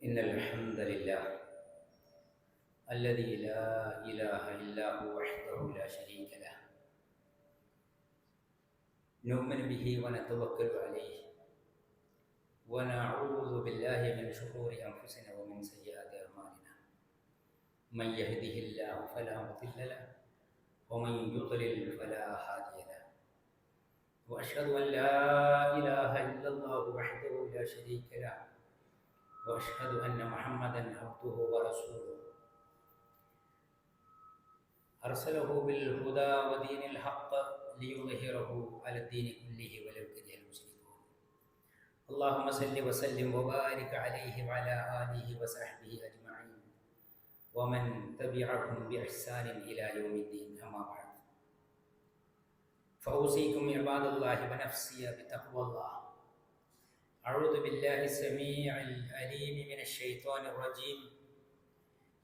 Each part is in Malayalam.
إن الحمد لله الذي لا إله إلا هو وحده لا شريك له. نؤمن به ونتوكل عليه. ونعوذ بالله من شرور أنفسنا ومن سيئات أعمالنا. من يهده الله فلا مضل له ومن يضلل فلا هادي له. وأشهد أن لا إله إلا الله وحده لا شريك له. وأشهد أن محمدا عبده ورسوله. أرسله بالهدى ودين الحق ليظهره على الدين كله ولو كره المشركون. اللهم صل وسلم وبارك عليه وعلى آله وصحبه أجمعين. ومن تبعهم بإحسان إلى يوم الدين أما بعد. فأوصيكم عباد الله ونفسي بتقوى الله. أعوذ بالله السميع العليم من الشيطان الرجيم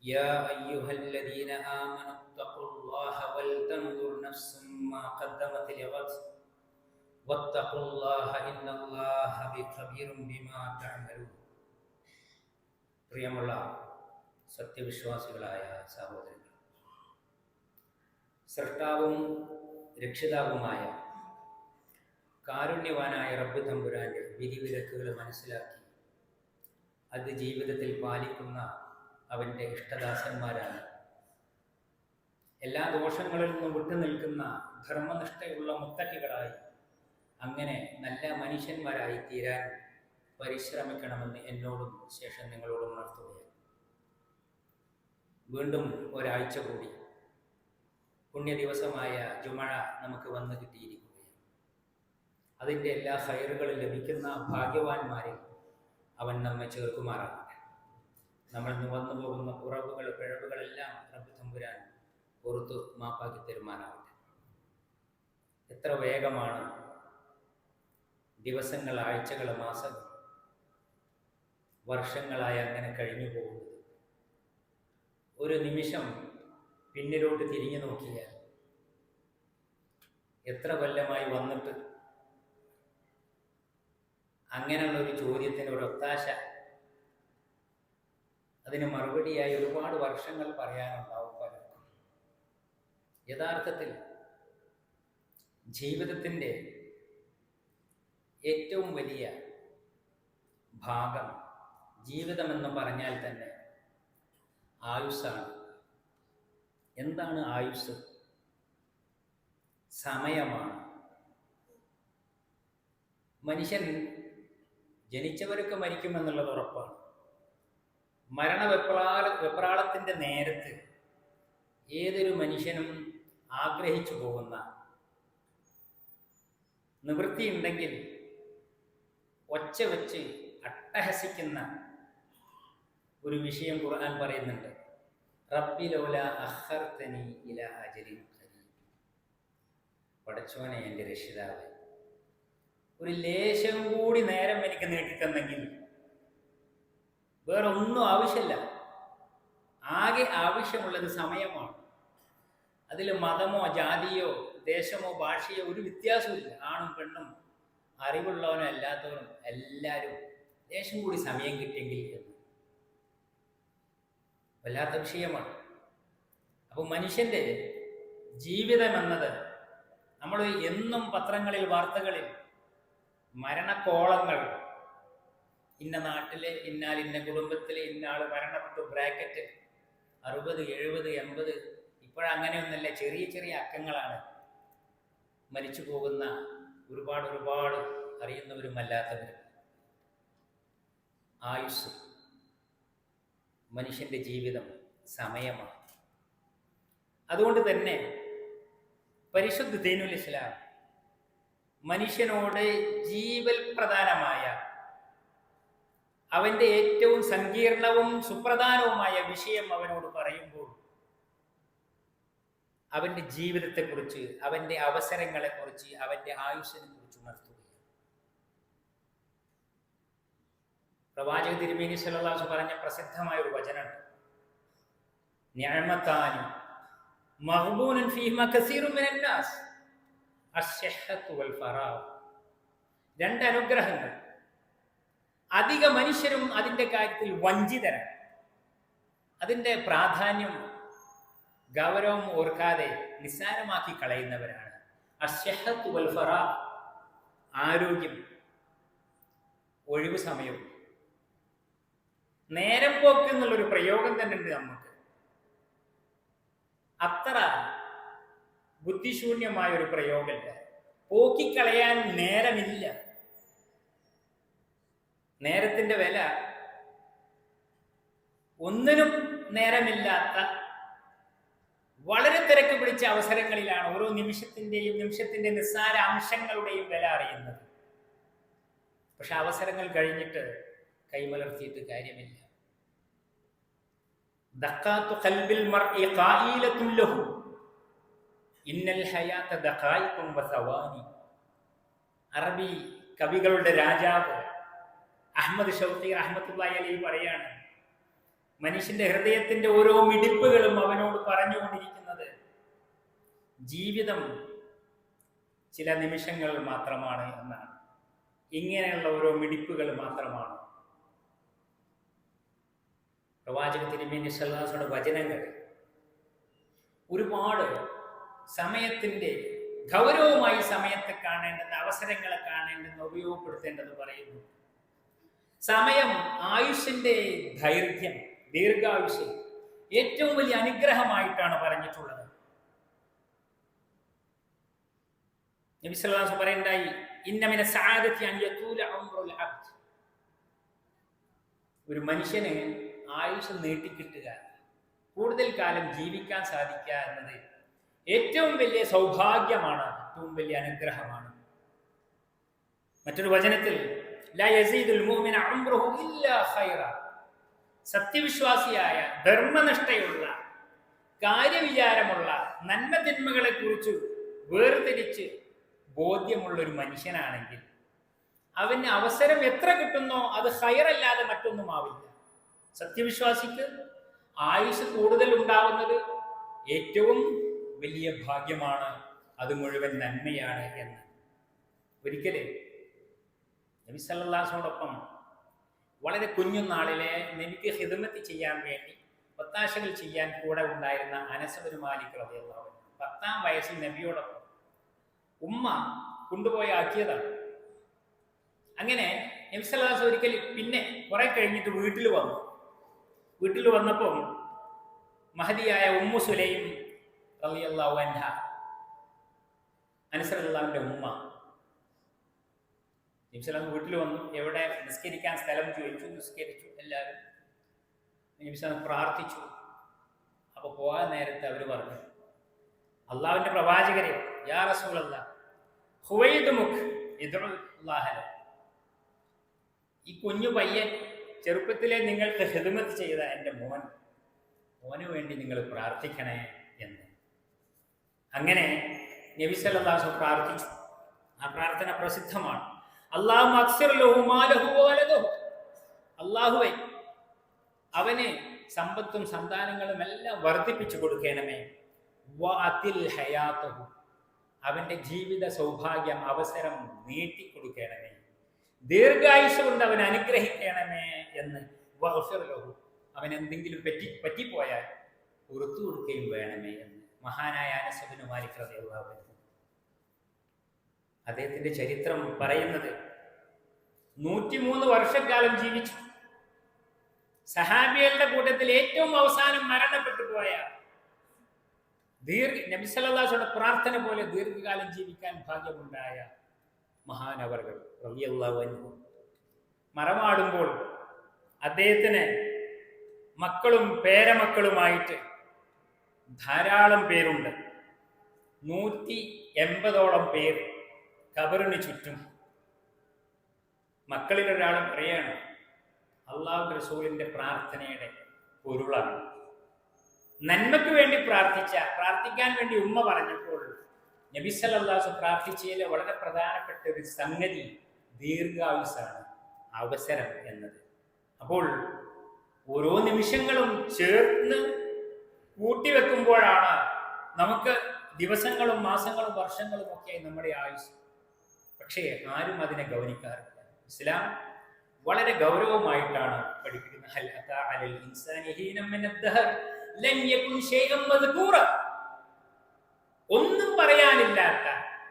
يا أيها الذين آمنوا اتقوا الله ولتنظر نفس ما قدمت لغد واتقوا الله إن الله خبير بما تعملون പ്രിയമുള്ള സത്യവിശ്വാസികളായ സഹോദരങ്ങൾ സൃഷ്ടാവും രക്ഷിതാവുമായ കാരുണ്യവാനായ റബ്ബ് തമ്പുരാന്റെ വിധിവിലക്കുകൾ മനസ്സിലാക്കി. അത് ജീവിതത്തിൽ പാലിക്കുന്ന അവന്റെ ഇഷ്ടദാസന്മാരാണ്. എല്ലാ ദോഷങ്ങളിൽ നിന്നും വിട്ടുനിൽക്കുന്ന ധർമ്മനിഷ്ഠയുള്ള മുത്തക്കികളായി അങ്ങനെ നല്ല മനുഷ്യന്മാരായി തീരാൻ പരിശ്രമിക്കണമെന്ന് എന്നോടും ശേഷം നിങ്ങളോടും ഉണർത്തുകയാണ്. വീണ്ടും ഒരാഴ്ച കൂടി. പുണ്യ ദിവസമായ ജുമഴ നമുക്ക് വന്നു കിട്ടിയിരിക്കുന്നു. അതിന്റെ എല്ലാ ഹയറുകളും ലഭിക്കുന്ന ഭാഗ്യവാന്മാരിൽ അവൻ നമ്മെ ചേർക്കുമാറാകട്ടെ. നമ്മൾ വന്നു പോകുന്ന ഉറവുകൾ പിഴവുകളെല്ലാം റബ്ബ് തമ്പുരാൻ പുറത്തു മാപ്പാക്കി തരുമാറാകട്ടെ. എത്ര വേഗമാണ് ദിവസങ്ങൾ ആഴ്ചകൾ മാസങ്ങൾ വർഷങ്ങളായി അങ്ങനെ കഴിഞ്ഞു പോകുന്നത്. ഒരു നിമിഷം പിന്നിലോട്ട് തിരിഞ്ഞു നോക്കിയാൽ എത്ര കൊല്ലമായി വന്നിട്ട് അങ്ങനെയുള്ള ഒരു ചോദ്യത്തിന് ഒരു ഒത്താശ. അതിന് മറുപടിയായി ഒരുപാട് വർഷങ്ങൾ പറയാനുണ്ടാവും പലർക്കും. യഥാർത്ഥത്തിൽ ജീവിതത്തിന്റെ ഏറ്റവും വലിയ ഭാഗം ജീവിതമെന്ന് പറഞ്ഞാൽ തന്നെ ആയുസ്സാണ്. എന്താണ് ആയുസ് സമയമാണ്. മനുഷ്യൻ ജനിച്ചവരൊക്കെ മരിക്കുമെന്നുള്ളത് ഉറപ്പാണ്. മരണ വെപ്രാള വെപ്രാളത്തിന്റെ നേരത്ത് ഏതൊരു മനുഷ്യനും ആഗ്രഹിച്ചു പോകുന്ന നിവൃത്തിയുണ്ടെങ്കിൽ ഒച്ച വെച്ച് അട്ടഹസിക്കുന്ന ഒരു വിഷയം ഖുർആൻ പറയുന്നുണ്ട്. റബ്ബിലോല അഹർത്തനി ഇല അജലിൻ പടച്ചോനെ എന്റെ രക്ഷിതാവ് ഒരു ലേശം കൂടി നേരം എനിക്ക് നീട്ടിത്തന്നെങ്കിൽ വേറെ ഒന്നും ആവശ്യമില്ല. ആകെ ആവശ്യമുള്ളത് സമയമാണ്. അതിൽ മതമോ ജാതിയോ ദേശമോ ഭാഷയോ ഒരു വ്യത്യാസമില്ല ആണും പെണ്ണും അറിവുള്ളവനോ അല്ലാത്തവനും എല്ലാവരും ലേശം കൂടി സമയം കിട്ടിയെങ്കിൽ വല്ലാത്ത വിഷയമാണ്. അപ്പോൾ മനുഷ്യന്റെ ജീവിതം എന്നത് നമ്മൾ എന്നും പത്രങ്ങളിൽ വാർത്തകളിൽ മരണക്കോളങ്ങൾ. ഇന്ന നാട്ടിലെ ഇന്നാൽ ഇന്ന കുടുംബത്തിലെ ഇന്ന ആൾ മരണപ്പെട്ടു ബ്രാക്കറ്റ്. അറുപത് എഴുപത് എൺപത്. ഇപ്പോഴങ്ങനെയൊന്നല്ല ചെറിയ ചെറിയ അക്കങ്ങളാണ്. മരിച്ചു പോകുന്ന ഒരുപാട് ഒരുപാട് അറിയുന്നവരും അല്ലാത്തവരും ആയുസ് മനുഷ്യന്റെ ജീവിതം സമയമാണ്. അതുകൊണ്ട് തന്നെ പരിശുദ്ധ ദീനുൽ ഇസ്ലാം മനുഷ്യനോട് ജീവൽ പ്രധാനമായ അവന്റെ ഏറ്റവും സങ്കീർണവും സുപ്രധാനവുമായ വിഷയം അവനോട് പറയുമ്പോൾ അവന്റെ ജീവിതത്തെക്കുറിച്ച് അവന്റെ അവസരങ്ങളെക്കുറിച്ച് അവന്റെ ആയുസ്സിനെ കുറിച്ച് ഉണർത്തുകയാണ്. പ്രവാചക തിരുമേനി സല്ലാസ് പറഞ്ഞ പ്രസിദ്ധമായ ഒരു വചനമുണ്ട്. ഞാമത്താനും മഹബൂനൻ ഫീമ കസീറും രണ്ട് അനുഗ്രഹങ്ങൾ. അധിക മനുഷ്യരും അതിന്റെ കാര്യത്തിൽ വഞ്ചിതരാണ്. അതിന്റെ പ്രാധാന്യം ഗൗരവം ഓർക്കാതെ നിസ്സാരമാക്കി കളയുന്നവരാണ്. വൽഫറ ആരോഗ്യം ഒഴിവ് സമയവും. നേരം പോക്ക് എന്നുള്ളൊരു പ്രയോഗം തന്നെ ഉണ്ട് നമുക്ക്. അത്ര ബുദ്ധിശൂന്യമായ ഒരു പ്രയോഗമല്ല പോക്കിക്കളയാൻ നേരമില്ല. നേരത്തിന്റെ വില ഒന്നിനും നേരമില്ലാത്ത വളരെ തിരക്ക് പിടിച്ച അവസരങ്ങളിലാണ് ഓരോ നിമിഷത്തിന്റെയും നിമിഷത്തിന്റെ നിസ്സാര അംശങ്ങളുടെയും വില അറിയുന്നത്. പക്ഷെ അവസരങ്ങൾ കഴിഞ്ഞിട്ട് കൈമലർത്തിയിട്ട് കാര്യമില്ല. ദക്കാത്തു ഖായിലത്തുൻ ലഹു. ഇന്നൽ ഹയാത ദഖായിഖും വസവാനി അറബി കവികളുടെ രാജാവ് അഹമ്മദ് ഷൗക്കി റഹ്മത്തുള്ളാഹി അലൈഹി പറയാണ് മനുഷ്യന്റെ ഹൃദയത്തിന്റെ ഓരോ മിടിപ്പുകളും അവനോട് പറഞ്ഞുകൊണ്ടിരിക്കുന്നത് ജീവിതം ചില നിമിഷങ്ങൾ മാത്രമാണ് എന്നാണ്. ഇങ്ങനെയുള്ള ഓരോ മിടിപ്പുകൾ മാത്രമാണ്. പ്രവാചക തിരുമേനി സല്ലാസയുടെ വചനങ്ങൾ ഒരുപാട് സമയത്തിന്റെ ഗൗരവമായി സമയത്തെ കാണേണ്ടത് അവസരങ്ങളെ കാണേണ്ടെന്ന് ഉപയോഗപ്പെടുത്തേണ്ടത് പറയുന്നു. സമയം ആയുഷിന്റെ ദൈർഘ്യം ദീർഘായുഷ്യം ഏറ്റവും വലിയ അനുഗ്രഹമായിട്ടാണ് പറഞ്ഞിട്ടുള്ളത്. നബി സല്ലല്ലാഹു പറയണ്ടായി ഇന്നമിന അബ്ദ്. ഒരു മനുഷ്യന് ആയുഷ് നീട്ടിക്കിട്ടുക കൂടുതൽ കാലം ജീവിക്കാൻ സാധിക്കുക എന്നത് ഏറ്റവും വലിയ സൗഭാഗ്യമാണ് ഏറ്റവും വലിയ അനുഗ്രഹമാണ്. മറ്റൊരു വചനത്തിൽ സത്യവിശ്വാസിയായ ധർമ്മനിഷ്ഠയുള്ള കാര്യവിചാരമുള്ള നന്മ തിന്മകളെ കുറിച്ച് വേർതിരിച്ച് ബോധ്യമുള്ള ഒരു മനുഷ്യനാണെങ്കിൽ അവന് അവസരം എത്ര കിട്ടുന്നോ അത് ഹയറല്ലാതെ മറ്റൊന്നും ആവില്ല സത്യവിശ്വാസിക്ക് ആയുസ് കൂടുതൽ ഉണ്ടാവുന്നത് ഏറ്റവും വലിയ ഭാഗ്യമാണ് അത് മുഴുവൻ നന്മയാണ് എന്ന്. ഒരിക്കലേ നബി സല്ലാസോടൊപ്പം വളരെ കുഞ്ഞുനാളിലെ നബിക്ക് ഹിദമത്ത് ചെയ്യാൻ വേണ്ടി ഒത്താശകൾ ചെയ്യാൻ കൂടെ ഉണ്ടായിരുന്ന അനസപരുമാലിക്കൾ മാലിക് പത്താം വയസ്സിൽ നബിയോടൊപ്പം ഉമ്മ കൊണ്ടുപോയി ആക്കിയതാണ്. അങ്ങനെ നബിസല്ലാസ് ഒരിക്കൽ പിന്നെ കുറെ കഴിഞ്ഞിട്ട് വീട്ടിൽ വന്നു. വീട്ടിൽ വന്നപ്പോൾ മഹതിയായ ഉമ്മു സുലൈം റളിയല്ലാഹു ഉമ്മ. നബിസ്ലാം വീട്ടിൽ വന്നു എവിടെ നിസ്കരിക്കാൻ സ്ഥലം ചോദിച്ചു നിസ്കരിച്ചു എല്ലാവരും. നബിസ്ലാം പ്രാർത്ഥിച്ചു. അപ്പൊ പോകാൻ നേരത്തെ അവർ പറഞ്ഞു അള്ളാവിന്റെ പ്രവാചകരെ യാ ഹുവൈദുമുഖ് ഇദ്റുല്ലാഹല ഈ കുഞ്ഞു പയ്യൻ ചെറുപ്പത്തിലെ നിങ്ങൾക്ക് ഹിദമത്ത് ചെയ്ത എന്റെ മോൻ മോന് വേണ്ടി നിങ്ങൾ പ്രാർത്ഥിക്കണേ എന്ന്. അങ്ങനെ നബി സല്ലല്ലാഹു പ്രാർത്ഥിച്ചു. ആ പ്രാർത്ഥന പ്രസിദ്ധമാണ്. അള്ളാഹു അവന് സമ്പത്തും സന്താനങ്ങളും എല്ലാം വർദ്ധിപ്പിച്ചു കൊടുക്കണമേ. ഹയാത്തഹു അവന്റെ ജീവിത സൗഭാഗ്യം അവസരം നീട്ടിക്കൊടുക്കണമേ ദീർഘായുസ് കൊണ്ട് അവൻ അനുഗ്രഹിക്കണമേ എന്ന് അവൻ എന്തെങ്കിലും പറ്റി പറ്റിപ്പോയാൽ പുറത്തു കൊടുക്കുകയും വേണമേ എന്ന്. മഹാനായ അനസുബിന് മാലിക് റളിയല്ലാഹു അൻഹു. അദ്ദേഹത്തിന്റെ ചരിത്രം പറയുന്നത് നൂറ്റിമൂന്ന് വർഷക്കാലം ജീവിച്ചു. സഹാബികളുടെ കൂട്ടത്തിൽ ഏറ്റവും അവസാനം മരണപ്പെട്ടു പോയ ദീർഘ നബിസല്ലാസുടെ പ്രാർത്ഥന പോലെ ദീർഘകാലം ജീവിക്കാൻ ഭാഗ്യമുണ്ടായ മഹാനവറുകൾ റളിയല്ലാഹു അൻഹു. മറമാടുമ്പോൾ അദ്ദേഹത്തിന് മക്കളും പേരമക്കളുമായിട്ട് ധാരാളം പേരുണ്ട്. നൂറ്റി എൺപതോളം പേർ കബറിന് ചുറ്റും. മക്കളിൽ ഒരാൾ പറയാണ് അള്ളാഹു റസൂലിന്റെ പ്രാർത്ഥനയുടെ പൊരുളാണ്. നന്മയ്ക്ക് വേണ്ടി പ്രാർത്ഥിച്ച പ്രാർത്ഥിക്കാൻ വേണ്ടി ഉമ്മ പറഞ്ഞപ്പോൾ നബി സല്ലല്ലാഹു പ്രാർത്ഥിച്ചതിലെ വളരെ പ്രധാനപ്പെട്ട ഒരു സംഗതി ദീർഘായുസാണ് അവസരം എന്നത്. അപ്പോൾ ഓരോ നിമിഷങ്ങളും ചേർന്ന് കൂട്ടിവെക്കുമ്പോഴാണ് നമുക്ക് ദിവസങ്ങളും മാസങ്ങളും വർഷങ്ങളും ഒക്കെ നമ്മുടെ ആയുസ്. പക്ഷേ ആരും അതിനെ ഗൗനിക്കാറില്ല. ഇസ്ലാം വളരെ ഗൗരവമായിട്ടാണ് പഠിപ്പിക്കുന്നത്. ഒന്നും പറയാനില്ലാത്ത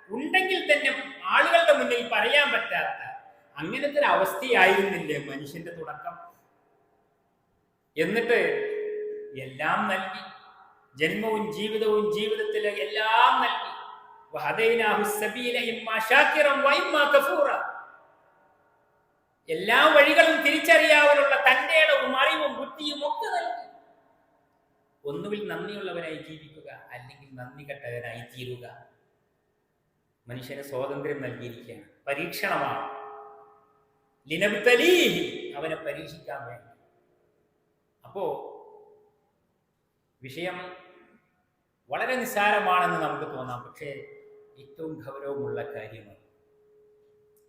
ഉണ്ടെങ്കിൽ തന്നെ ആളുകളുടെ മുന്നിൽ പറയാൻ പറ്റാത്ത അങ്ങനത്തെ ഒരു അവസ്ഥയായിരുന്നില്ലേ മനുഷ്യന്റെ തുടക്കം? എന്നിട്ട് എല്ലാം നൽകി. ജന്മവും ജീവിതവും ജീവിതത്തിലെ എല്ലാം നൽകി. എല്ലാ വഴികളും തിരിച്ചറിയാവുന്ന തന്റെ ഇടവും അറിവും ബുദ്ധിയും ഒക്കെ നൽകി. ഒന്നുകിൽ നന്ദിയുള്ളവനായി ജീവിക്കുക അല്ലെങ്കിൽ നന്ദി കെട്ടവനായി തീരുക. മനുഷ്യന് സ്വാതന്ത്ര്യം നൽകിയിരിക്കുകയാണ്. പരീക്ഷണമാണ്. ലിനബ്തലീഹി അവനെ പരീക്ഷിക്കാൻ വേണ്ടി. അപ്പോ വിഷയം വളരെ നിസ്സാരമാണെന്ന് നമുക്ക് തോന്നാം. പക്ഷേ ഏറ്റവും ഗൗരവമുള്ള കാര്യമാണ്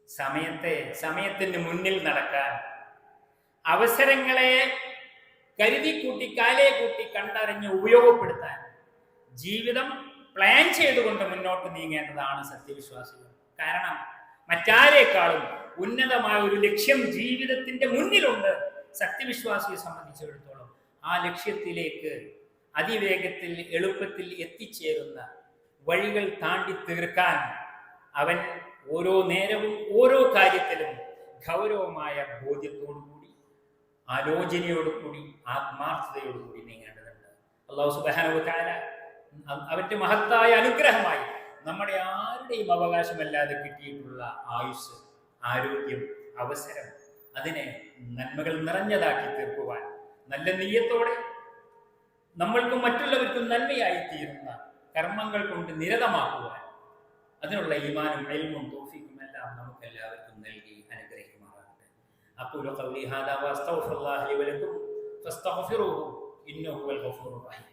സമയത്തെ സമയത്തിന് മുന്നിൽ നടക്കാൻ അവസരങ്ങളെ കരുതി കൂട്ടി കാലേ കൂട്ടി കണ്ടറിഞ്ഞ് ഉപയോഗപ്പെടുത്താൻ ജീവിതം പ്ലാൻ ചെയ്തുകൊണ്ട് മുന്നോട്ട് നീങ്ങേണ്ടതാണ് സത്യവിശ്വാസികൾ. കാരണം മറ്റാരേക്കാളും ഉന്നതമായ ഒരു ലക്ഷ്യം ജീവിതത്തിന്റെ മുന്നിലുണ്ട് സത്യവിശ്വാസിയെ സംബന്ധിച്ചിടത്തോളം. ആ ലക്ഷ്യത്തിലേക്ക് അതിവേഗത്തിൽ എളുപ്പത്തിൽ എത്തിച്ചേരുന്ന വഴികൾ താണ്ടി തീർക്കാൻ അവൻ ഓരോ നേരവും ഓരോ കാര്യത്തിലും ഗൗരവമായ ബോധ്യത്തോടുകൂടി ആലോചനയോടുകൂടി ആത്മാർത്ഥതയോടുകൂടി നീങ്ങേണ്ടതുണ്ട്. അള്ളാഹു സുബാനുക്കാല അവന്റെ മഹത്തായ അനുഗ്രഹമായി നമ്മുടെ ആരുടെയും അവകാശമല്ലാതെ കിട്ടിയിട്ടുള്ള ആയുസ് ആരോഗ്യം അവസരം അതിനെ നന്മകൾ നിറഞ്ഞതാക്കി തീർക്കുവാൻ നല്ല നെയ്യത്തോടെ നമ്മൾക്കും മറ്റുള്ളവർക്കും നന്മയായി തീരുന്ന കർമ്മങ്ങൾ കൊണ്ട് നിരതമാക്കുവാൻ അതിനുള്ള ഈമാനും അയൽമും തോഫിക്കും എല്ലാം നമുക്ക് എല്ലാവർക്കും നൽകി അനുഗ്രഹിക്കുമാറാകട്ടെ. അപ്പോൾ കൗലി ഹാദാ വസ്തഗ്ഫിറുല്ലാഹി റഹീം.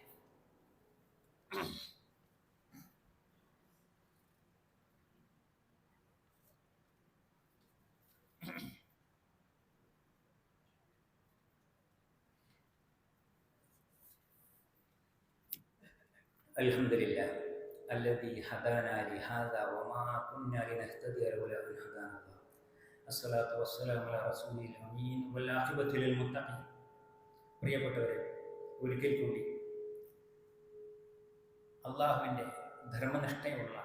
അൽഹംദുലില്ല. അല്ലതി ഹദാന ലിഹാദ വമാ കുന്ന ലിനഹ്തദിയ ലൗല അൻ ഹദാന അസ്സലാത്തു വസ്സലാമു അലാ റസൂലിൽ അമീൻ. വൽ ആഖിബത്തു ലിൽ മുത്തഖീൻ. പ്രിയപ്പെട്ടവരെ ഒരിക്കൽ കൂടി അള്ളാഹുവിന്റെ ധർമ്മനിഷ്ഠയുള്ള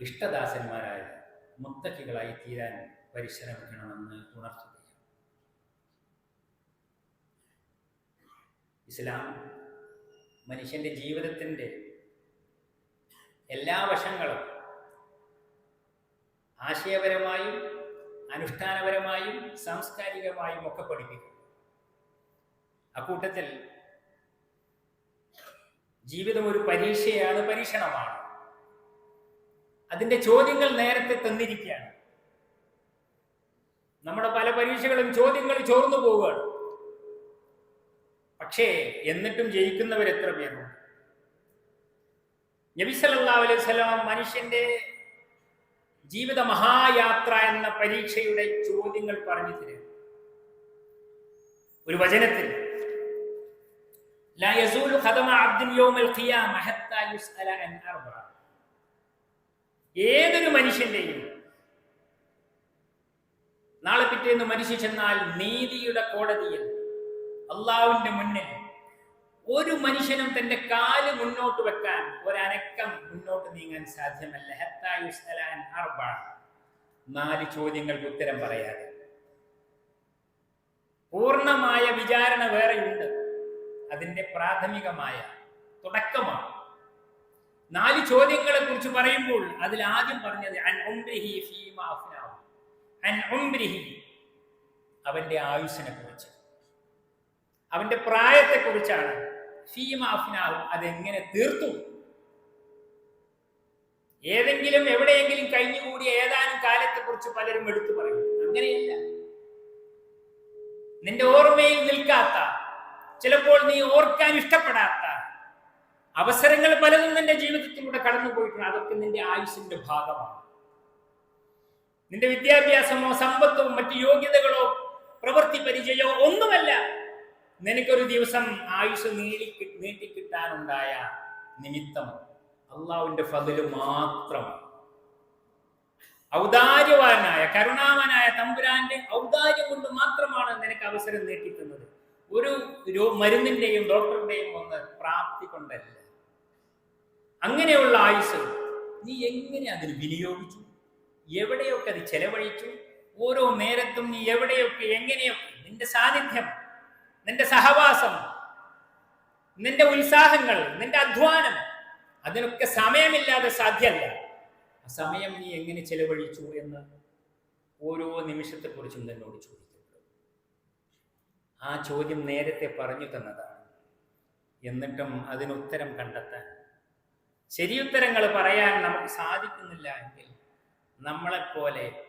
ഇഷ്ടദാസന്മാരായ മുത്തക്കികളായി തീരാൻ പരിശ്രമിക്കണമെന്ന് ഉണർത്തുകയാണ്. ഇസ്ലാം മനുഷ്യന്റെ ജീവിതത്തിന്റെ എല്ലാ വശങ്ങളും ആശയപരമായും അനുഷ്ഠാനപരമായും സാംസ്കാരികമായും ഒക്കെ പഠിപ്പിക്കും അക്കൂട്ടത്തിൽ ജീവിതം ഒരു പരീക്ഷയാണ് പരീക്ഷണമാണ്. അതിന്റെ ചോദ്യങ്ങൾ നേരത്തെ തന്നിരിക്കുകയാണ്. നമ്മുടെ പല പരീക്ഷകളും ചോദ്യങ്ങൾ ചോർന്നു പോവുകയാണ്. പക്ഷേ എന്നിട്ടും ജയിക്കുന്നവർ എത്ര പേരുണ്ട്? നബി അലൈഹി സ്വലാം മനുഷ്യന്റെ ജീവിത മഹായാത്ര എന്ന പരീക്ഷയുടെ ചോദ്യങ്ങൾ പറഞ്ഞു തരും. ഒരു വചനത്തിൽ ഏതൊരു മനുഷ്യന്റെയും നാളെ പിറ്റേന്ന് മനുഷ്യ ചെന്നാൽ നീതിയുടെ കോടതിയിൽ അള്ളാഹുവിന്റെ മുന്നിൽ ഒരു മനുഷ്യനും തന്റെ കാൽ മുന്നോട്ട് വെക്കാൻ ഒരനക്കം മുന്നോട്ട് നീങ്ങാൻ സാധ്യമല്ല. നാല് ചോദ്യങ്ങൾക്ക് ഉത്തരം പറയാതെ. പൂർണമായ വിചാരണ വേറെയുണ്ട്. അതിന്റെ പ്രാഥമികമായ തുടക്കമാണ്. നാല് ചോദ്യങ്ങളെ കുറിച്ച് പറയുമ്പോൾ അതിൽ ആദ്യം പറഞ്ഞത് അവന്റെ ആയുസിനെ കുറിച്ച്. അവന്റെ പ്രായത്തെ കുറിച്ചാണ് ഫീമ അഫ്നാഹു അതെങ്ങനെ തീർത്തു? ഏതെങ്കിലും എവിടെയെങ്കിലും കഴിഞ്ഞുകൂടിയ ഏതാനും കാലത്തെ കുറിച്ച് പലരും എടുത്തു പറയും. അങ്ങനെയല്ല. നിന്റെ ഓർമ്മയിൽ നിൽക്കാത്ത ചിലപ്പോൾ നീ ഓർക്കാൻ ഇഷ്ടപ്പെടാത്ത അവസരങ്ങൾ പലതും നിന്റെ ജീവിതത്തിലൂടെ കടന്നുപോയിട്ടുണ്ട്. അതൊക്കെ നിന്റെ ആയുസിന്റെ ഭാഗമാണ്. നിന്റെ വിദ്യാഭ്യാസമോ സമ്പത്തോ മറ്റു യോഗ്യതകളോ പ്രവൃത്തി പരിചയമോ ഒന്നുമല്ല. നിനക്കൊരു ദിവസം ആയുസ് നീടി നീട്ടിക്കിട്ടാനുണ്ടായ നിമിത്തം അള്ളാഹുവിന്റെ ഫതിൽ മാത്രം. ഔദാര്യവാനായ കരുണാവനായ തമ്പുരാന്റെ ഔദാര്യം കൊണ്ട് മാത്രമാണ് നിനക്ക് അവസരം നീട്ടിക്കുന്നത് ഒരു മരുന്നിന്റെയും ഡോക്ടറിന്റെയും ഒന്ന് പ്രാപ്തി കൊണ്ടല്ല. അങ്ങനെയുള്ള ആയുസ് നീ എങ്ങനെ അതിന് വിനിയോഗിച്ചു? എവിടെയൊക്കെ അത് ചെലവഴിച്ചു? ഓരോ നേരത്തും നീ എവിടെയൊക്കെ എങ്ങനെയൊക്കെ? നിന്റെ സാന്നിധ്യം നിന്റെ സഹവാസം നിന്റെ ഉത്സാഹങ്ങൾ നിന്റെ അധ്വാനം അതിനൊക്കെ സമയമില്ലാതെ സാധ്യമല്ല. ആ സമയം നീ എങ്ങനെ ചെലവഴിച്ചു എന്ന് ഓരോ നിമിഷത്തെക്കുറിച്ചും എന്നോട് ചോദിക്കുന്നു ആ ചോദ്യം നേരത്തെ പറഞ്ഞു തന്നതാണ്. എന്നിട്ടും അതിനുത്തരം കണ്ടെത്താൻ. ശരിയുത്തരങ്ങൾ പറയാൻ നമുക്ക് സാധിക്കുന്നില്ല എങ്കിൽ നമ്മളെപ്പോലെ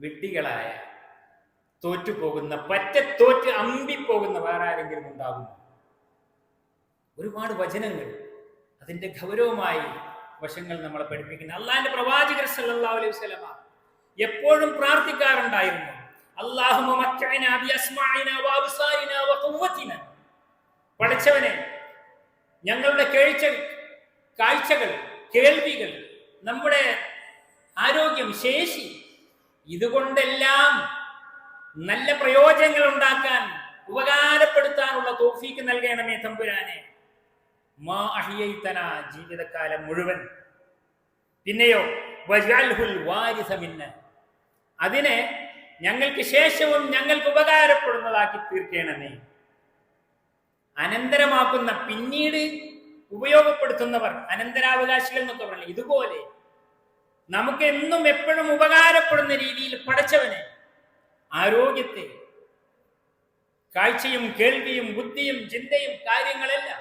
വിഡ്ഢികളായ തോറ്റുപോകുന്ന പറ്റ തോറ്റ് അമ്പിപ്പോകുന്ന വേറെ ആരെങ്കിലും ഉണ്ടാകുമോ? ഒരുപാട് വചനങ്ങൾ അതിന്റെ ഗൗരവമായി വശങ്ങൾ നമ്മളെ പഠിപ്പിക്കുന്നു അള്ളാഹിന്റെ പ്രവാചകർ സല്ലല്ലാഹു അലൈഹി വസല്ലമ എപ്പോഴും പ്രാർത്ഥിക്കാറുണ്ടായിരുന്നു. പഠിച്ചവനെ ഞങ്ങളുടെ കേഴ്ച കാഴ്ചകൾ കേൾവികൾ നമ്മുടെ ആരോഗ്യം ശേഷി ഇതുകൊണ്ടെല്ലാം നല്ല പ്രയോജനങ്ങൾ ഉണ്ടാക്കാൻ ഉപകാരപ്പെടുത്താനുള്ള തോഫീക്ക് നൽകണമേ തമ്പുരാനെ. മാ അഹിയൈത്തന ജീവിതകാലം മുഴുവൻ. പിന്നെയോ അതിനെ ഞങ്ങൾക്ക് ശേഷവും ഞങ്ങൾക്ക് ഉപകാരപ്പെടുന്നതാക്കി തീർക്കണമേ. അനന്തരമാക്കുന്ന പിന്നീട് ഉപയോഗപ്പെടുത്തുന്നവർ അനന്തരാവകാശികൾ എന്നൊക്കെ പറഞ്ഞു ഇതുപോലെ. നമുക്ക് എന്നും എപ്പോഴും ഉപകാരപ്പെടുന്ന രീതിയിൽ പഠിച്ചവനെ ആരോഗ്യത്തെ കാഴ്ചയും കേൾവിയും ബുദ്ധിയും ചിന്തയും കാര്യങ്ങളെല്ലാം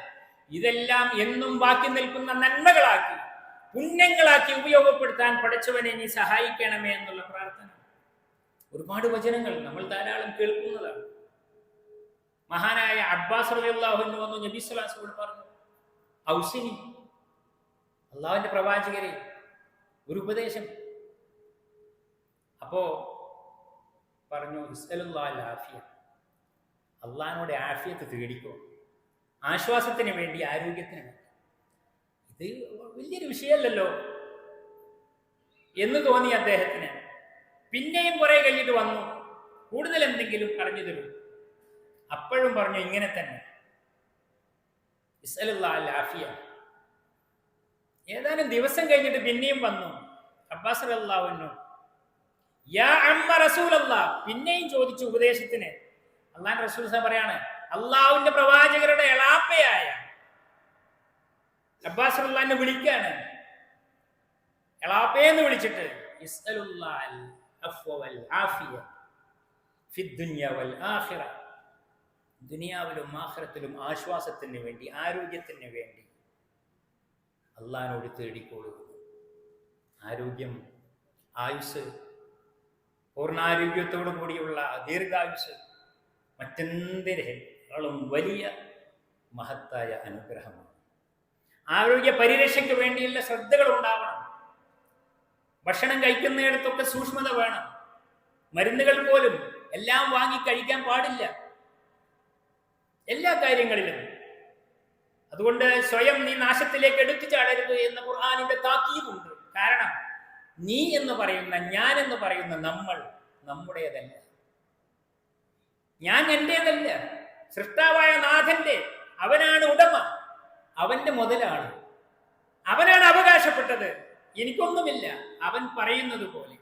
ഇതെല്ലാം എന്നും ബാക്കി നിൽക്കുന്ന നന്മകളാക്കി പുണ്യങ്ങളാക്കി ഉപയോഗപ്പെടുത്താൻ പഠിച്ചവനെ നീ സഹായിക്കണമേ എന്നുള്ള പ്രാർത്ഥന. ഒരുപാട് വചനങ്ങൾ നമ്മൾ ധാരാളം കേൾക്കുന്നതാണ്. മഹാനായ അബ്ബാസ് റളിയല്ലാഹു വന്നു നബി സ്വലാസോട് പറഞ്ഞു ഔസിനി അള്ളാഹുവിന്റെ പ്രവാചകരെ ഒരു ഉപദേശം. അപ്പോ പറഞ്ഞു ഇസ്അലുല്ലാഹ് ആഫിയ അള്ളാഹിനോട് ആഫിയത്ത് തേടിക്കോ. ആശ്വാസത്തിന് വേണ്ടി ആരോഗ്യത്തിന് വേണ്ടി. ഇത് വലിയൊരു വിഷയമല്ലല്ലോ എന്ന് തോന്നി അദ്ദേഹത്തിന്. പിന്നെയും കുറെ കഴിഞ്ഞിട്ട് വന്നു. കൂടുതൽ എന്തെങ്കിലും പറഞ്ഞു തരൂ. അപ്പോഴും പറഞ്ഞു ഇങ്ങനെ തന്നെ. ആഫിയ ഏതാനും ദിവസം കഴിഞ്ഞിട്ട് പിന്നെയും വന്നു. അബ്ബാസ് അള്ളാഹുന്നു യാ പിന്നെയും ചോദിച്ചു ഉപദേശത്തിന്. അള്ളാൻ റസൂൽ പറയാണ് അള്ളാഹുവിന്റെ പ്രവാചകരുടെ എളാപ്പയായ അബ്ബാസ് അള്ളാഹിനെ വിളിക്കാണ്. എളാപ്പയെന്ന് വിളിച്ചിട്ട് ദുനിയാവിലും ആഖിറത്തിലും ആശ്വാസത്തിന് വേണ്ടി ആരോഗ്യത്തിന് വേണ്ടി അള്ളഹാനോട് തേടിക്കോളൂ ആരോഗ്യം ആയുസ് പൂർണാരോഗ്യത്തോടു കൂടിയുള്ള ദീർഘായുസ് മറ്റെന്തിനേക്കാളും വലിയ മഹത്തായ അനുഗ്രഹമാണ്. ആരോഗ്യ പരിരക്ഷയ്ക്ക് വേണ്ടിയുള്ള ശ്രദ്ധകൾ ഉണ്ടാവണം. ഭക്ഷണം കഴിക്കുന്നിടത്തൊക്കെ സൂക്ഷ്മത വേണം. മരുന്നുകൾ പോലും എല്ലാം വാങ്ങി കഴിക്കാൻ പാടില്ല. എല്ലാ കാര്യങ്ങളിലും. അതുകൊണ്ട് സ്വയം നീ നാശത്തിലേക്ക് എടുത്തു ചാടരുത് എന്ന ഖുർആാനിന്റെ താക്കീതുണ്ട്. കാരണം നീ എന്ന് പറയുന്ന ഞാൻ എന്ന് പറയുന്ന നമ്മൾ നമ്മുടേതല്ല. ഞാൻ എന്റേതല്ല. സൃഷ്ടാവായ നാഥന്റെ അവനാണ് ഉടമ. അവന്റെ മുതലാണ്. അവനാണ് അവകാശപ്പെട്ടത്. എനിക്കൊന്നുമില്ല. അവൻ പറയുന്നത് പോലെ.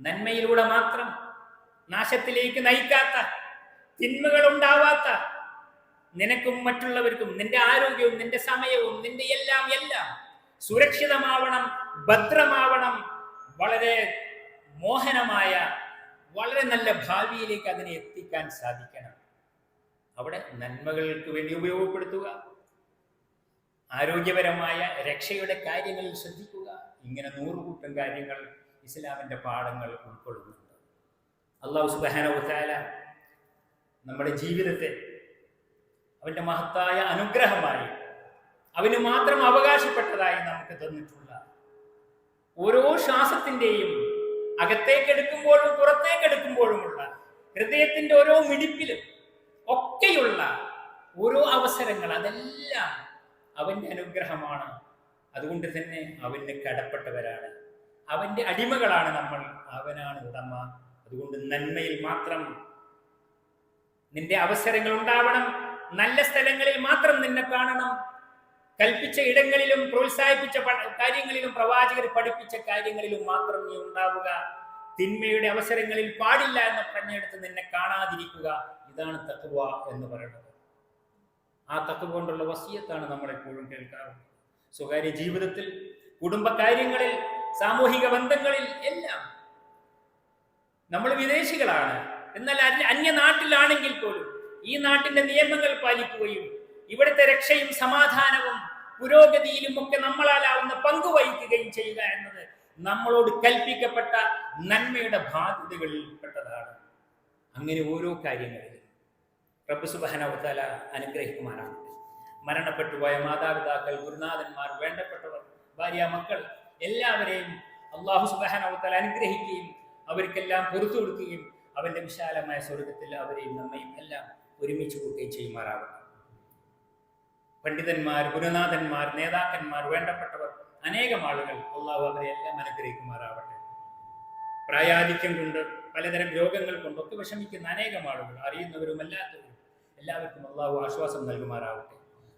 നന്മയിലൂടെ മാത്രം നാശത്തിലേക്ക് നയിക്കാത്ത തിന്മകൾ ഉണ്ടാവാത്ത നിനക്കും മറ്റുള്ളവർക്കും നിന്റെ ആരോഗ്യവും നിന്റെ സമയവും നിന്റെ എല്ലാം എല്ലാം സുരക്ഷിതമാവണം ഭദ്രമാവണം വളരെ മോഹനമായ വളരെ നല്ല ഭാവിയിലേക്ക് അതിനെ എത്തിക്കാൻ സാധിക്കണം. അവിടെ നന്മകൾക്ക് വേണ്ടി ഉപയോഗപ്പെടുത്തുക. ആരോഗ്യപരമായ രക്ഷയുടെ കാര്യങ്ങളിൽ ശ്രദ്ധിക്കുക. ഇങ്ങനെ നൂറുകൂട്ടം കാര്യങ്ങൾ ഇസ്ലാമിന്റെ പാഠങ്ങൾ ഉൾക്കൊള്ളുന്നുണ്ട്. അള്ളാഹു സുബാനവത്തായ നമ്മുടെ ജീവിതത്തെ അവന്റെ മഹത്തായ അനുഗ്രഹമായി അവന് മാത്രം അവകാശപ്പെട്ടതായി നമുക്ക് തന്നിട്ടുള്ള ഓരോ ശ്വാസത്തിന്റെയും അകത്തേക്കെടുക്കുമ്പോഴും പുറത്തേക്കെടുക്കുമ്പോഴുമുള്ള ഹൃദയത്തിന്റെ ഓരോ മിടിപ്പിലും ഒക്കെയുള്ള ഓരോ അവസരങ്ങൾ അതെല്ലാം അവന്റെ അനുഗ്രഹമാണ്. അതുകൊണ്ട് തന്നെ അവന് കടപ്പെട്ടവരാണ്. അവന്റെ അടിമകളാണ് നമ്മൾ. അവനാണ് ഉടമ. അതുകൊണ്ട് നന്മയിൽ മാത്രം നിന്റെ അവസരങ്ങൾ ഉണ്ടാവണം. നല്ല സ്ഥലങ്ങളിൽ മാത്രം നിന്നെ കാണണം. കൽപ്പിച്ച ഇടങ്ങളിലും പ്രോത്സാഹിപ്പിച്ച കാര്യങ്ങളിലും പ്രവാചകർ പഠിപ്പിച്ച കാര്യങ്ങളിലും മാത്രം നീ ഉണ്ടാവുക. തിന്മയുടെ അവസരങ്ങളിൽ പാടില്ല എന്ന പറഞ്ഞെടുത്ത് നിന്നെ കാണാതിരിക്കുക. ഇതാണ് തത്വ എന്ന് പറയുന്നത്. ആ തത്വ കൊണ്ടുള്ള വസീയത്താണ് നമ്മൾ എപ്പോഴും കേൾക്കാറുള്ളത്. സ്വകാര്യ ജീവിതത്തിൽ കുടുംബകാര്യങ്ങളിൽ സാമൂഹിക ബന്ധങ്ങളിൽ എല്ലാം നമ്മൾ വിദേശികളാണ്. എന്നാൽ അന്യ നാട്ടിലാണെങ്കിൽ പോലും ഈ നാട്ടിന്റെ നിയമങ്ങൾ പാലിക്കുകയും ഇവിടുത്തെ രക്ഷയും സമാധാനവും പുരോഗതിയിലും ഒക്കെ നമ്മളാലാവുന്ന പങ്ക് വഹിക്കുകയും ചെയ്യുക എന്നത് നമ്മളോട് കൽപ്പിക്കപ്പെട്ട നന്മയുടെ ബാധ്യതകളിൽ പെട്ടതാണ് അങ്ങനെ ഓരോ കാര്യങ്ങളിലും റബ്ബ് സുബാനവത്താല അനുഗ്രഹിക്കുമാറാണ് മരണപ്പെട്ടു പോയ മാതാപിതാക്കൾ ഗുരുനാഥന്മാർ വേണ്ടപ്പെട്ടവർ ഭാര്യ മക്കൾ എല്ലാവരെയും അള്ളാഹു സുബാനവത്താല അനുഗ്രഹിക്കുകയും അവർക്കെല്ലാം പൊറത്തു കൊടുക്കുകയും അവന്റെ വിശാലമായ സ്വർഗത്തിൽ അവരെയും നമ്മയും എല്ലാം ഒരുമിച്ച് കൂട്ടുകയും ചെയ്യുമാറാവട്ടെ പണ്ഡിതന്മാർ ഗുരുനാഥന്മാർ നേതാക്കന്മാർ വേണ്ടപ്പെട്ടവർ അനേകം ആളുകൾ അള്ളാഹു അവരെ എല്ലാം അനുഗ്രഹിക്കുമാറാവട്ടെ പ്രായാധിക്യം കൊണ്ട് പലതരം രോഗങ്ങൾ കൊണ്ടൊക്കെ വിഷമിക്കുന്ന അനേകം ആളുകൾ അറിയുന്നവരും അല്ലാത്തവരും എല്ലാവർക്കും അള്ളാഹു ആശ്വാസം നൽകുമാറാവട്ടെ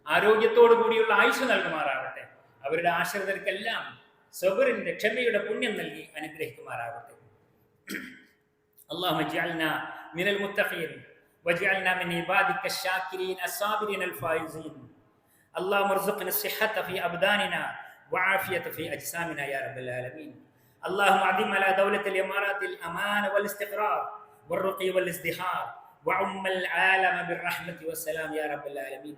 ആരോഗ്യത്തോടു കൂടിയുള്ള ആയുഷ് നൽകുമാറാവട്ടെ അവരുടെ ആശ്രിതർക്കെല്ലാം സബറിന്റെ ക്ഷമയുടെ പുണ്യം നൽകി അനുഗ്രഹിക്കുമാറാവട്ടെ اللهم اجعلنا من المتقين واجعلنا من عبادك الشاكرين الصابرين الفائزين اللهم ارزقنا الصحة في أبداننا وعافية في أجسامنا يا رب العالمين. اللهم أعظم على دولة الإمارات الأمان والاستقرار والرقي والازدهار وعم العالم بالرحمة والسلام يا رب العالمين.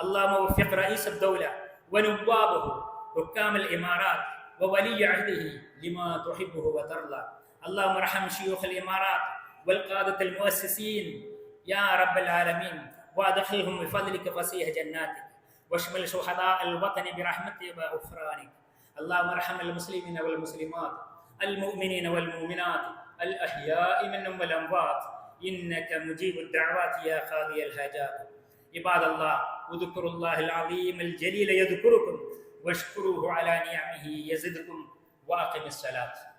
اللهم وفق رئيس الدولة ونوابه حكام الإمارات وولي عهده لما تحبه وترضى. اللهم ارحم شيوخ الإمارات والقادة المؤسسين يا رب العالمين. وأدخلهم بفضلك فسيح جناتك. واشمل شهداء الوطن برحمتك وغفرانك اللهم ارحم المسلمين والمسلمات المؤمنين والمؤمنات الأحياء منهم والأموات. إنك مجيب الدعوات يا قاضي الحاجات. عباد الله اذكروا الله العظيم الجليل يذكركم واشكروه على نعمه يزدكم وأقم الصلاة.